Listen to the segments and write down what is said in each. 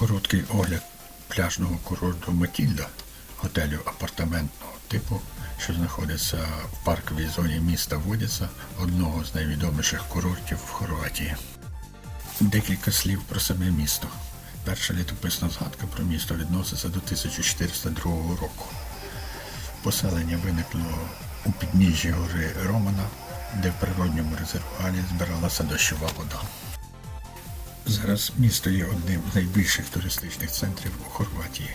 Короткий огляд пляжного курорту Матільда, готелю апартаментного типу, що знаходиться в парковій зоні міста Водіца, одного з найвідоміших курортів в Хорватії. Декілька слів про саме місто. Перша літописна згадка про місто відноситься до 1402 року. Поселення виникло у підніжжі гори Романа, де в природньому резервуарі збиралася дощова вода. Зараз місто є одним з найбільших туристичних центрів у Хорватії.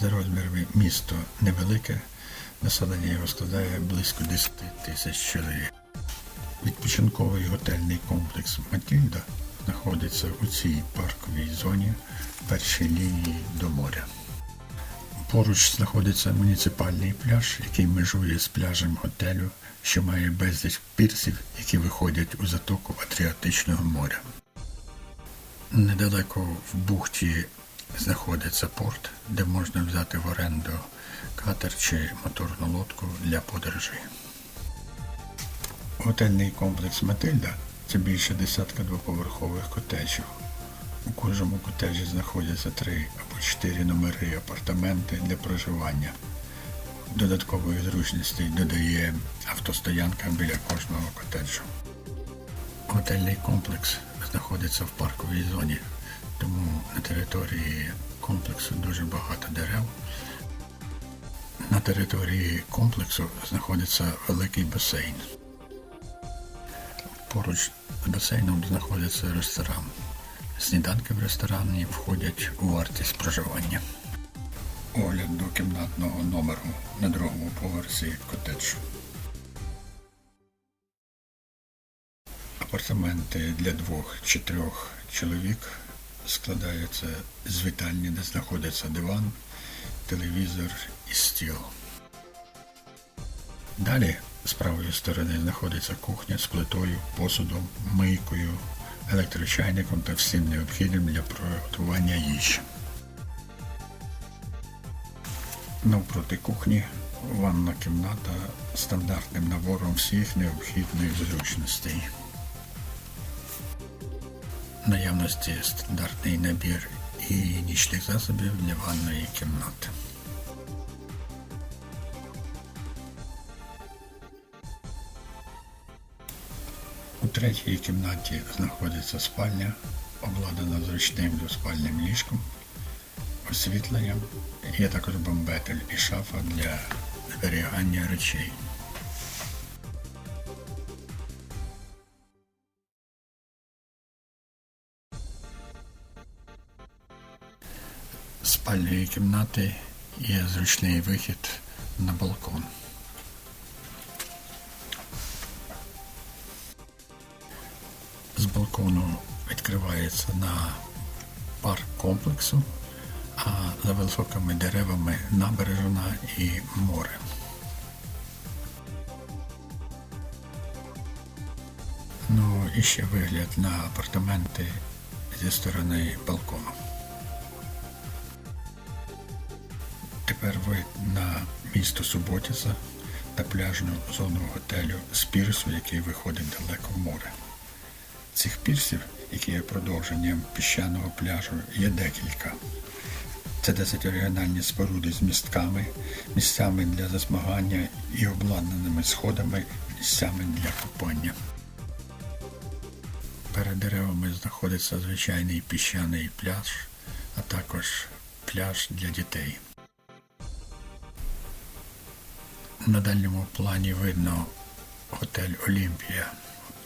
За розмірами місто невелике, населення його складає близько 10 тисяч чоловік. Відпочинковий готельний комплекс Матільда знаходиться у цій парковій зоні першій лінії до моря. Поруч знаходиться муніципальний пляж, який межує з пляжем готелю, що має безліч пірсів, які виходять у затоку Адріатичного моря. Недалеко в бухті знаходиться порт, де можна взяти в оренду катер чи моторну лодку для подорожей. Готельний комплекс Матильда це більше десятка двоповерхових котеджів. У кожному котеджі знаходяться три або чотири номери апартаменти для проживання. Додаткової зручності додає автостоянка біля кожного котеджу. Готельний комплекс знаходиться в парковій зоні, тому на території комплексу дуже багато дерев. На території комплексу знаходиться великий басейн. Поруч з басейном знаходиться ресторан. Сніданки в ресторані входять у вартість проживання. Огляд до кімнатного номеру на другому поверсі котеджу. Апартаменти для двох чи трьох чоловік складаються з вітальні, де знаходиться диван, телевізор і стіл. Далі з правої сторони знаходиться кухня з плитою, посудом, мийкою, електрочайником та всім необхідним для приготування їжі. Навпроти кухні ванна кімната стандартним набором всіх необхідних зручностей. Наявності стандартний набір і нічних засобів для ванної кімнати. У третій кімнаті знаходиться спальня, обладнана зручним двоспальним ліжком, освітленням, є також бомбетель і шафа для зберігання речей. Спальної кімнати є зручний вихід на балкон. З балкону відкривається на парк комплексу, а за високими деревами набережна і море. Ну і ще вигляд на апартаменти зі сторони балкону. Тепер на місто Суботіса та пляжну зону готелю з пірсу, який виходить далеко в море. Цих пірсів, які є продовженням піщаного пляжу, є декілька. Це досить оригінальні споруди з містками, місцями для засмагання і обладнаними сходами, місцями для купання. Перед деревами знаходиться звичайний піщаний пляж, а також пляж для дітей. На дальньому плані видно готель Олімпія,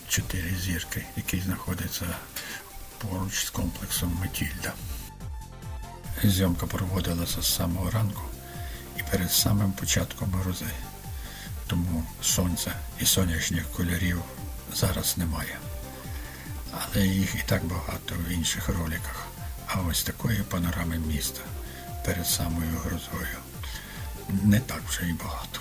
чотири зірки, який знаходиться поруч з комплексом Матільда. Зйомка проводилася з самого ранку і перед самим початком грози. Тому сонця і сонячних кольорів зараз немає. Але їх і так багато в інших роликах. А ось такої панорами міста перед самою грозою не так вже і багато.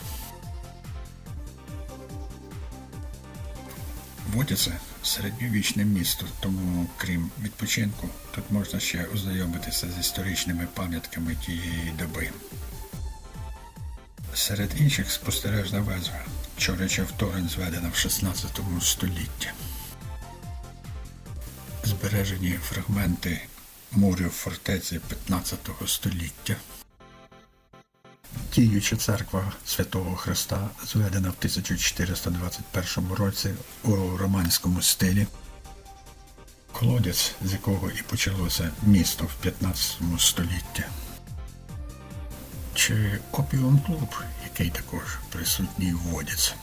Водяце середньовічне місто, тому крім відпочинку, тут можна ще ознайомитися з історичними пам'ятками тієї доби. Серед інших спостережна вежа, Чоричев Торен зведена в 16 столітті. Збережені фрагменти мурів фортеці 15 століття. Діюча церква Святого Христа зведена в 1421 році у романському стилі. Колодязь, з якого і почалося місто в 15 столітті. Чи опіум клуб, який також присутній в Водіці.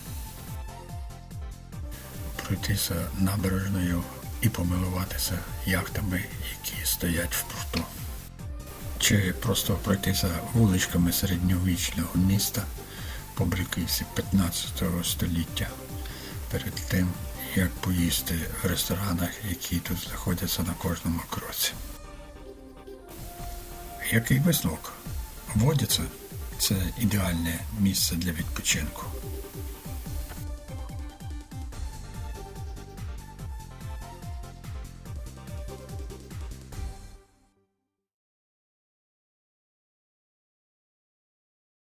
Пройтися набережною і помилуватися яхтами, які стоять в порту. Чи просто пройтися вуличками середньовічного міста по бруківці 15 століття перед тим, як поїсти в ресторанах, які тут знаходяться на кожному кроці. Який висновок? Водяться це ідеальне місце для відпочинку.